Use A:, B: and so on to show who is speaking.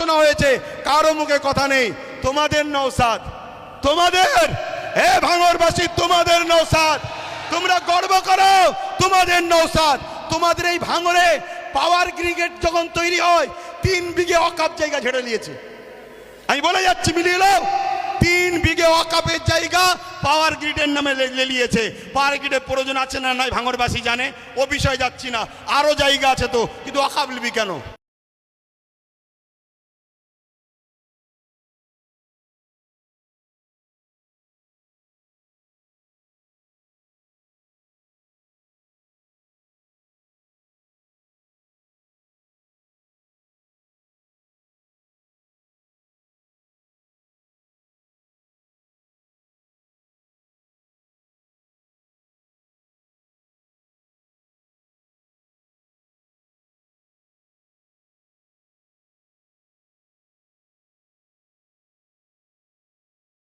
A: আলোচনা হয়েছে, কারও মুখে কথা নেই। তোমাদের নৌসাদ তোমাদের হে ভাঙরবাসী, তোমাদের নৌসাদ তোমরা গর্ব করো, তোমাদের নৌসাদ তোমাদের এই ভাঙরে পাওয়ার গ্রিগেট যখন তৈরি হয়, তিন বিঘে অকাপ জায়গা ঝেড়ে নিয়েছে। আমি বলে যাচ্ছি, মিলিয়ে নাও। তিন বিঘে অকাপের জায়গা পাওয়ার গ্রিডের নামে লে- লেলিয়েছে পাওয়ার গ্রিডের প্রয়োজন আছে না নাই, ভাঙরবাসী জানে। ও বিষয়ে যাচ্ছি না। আরও জায়গা আছে তো, কিন্তু অকাপ লিবি কেন?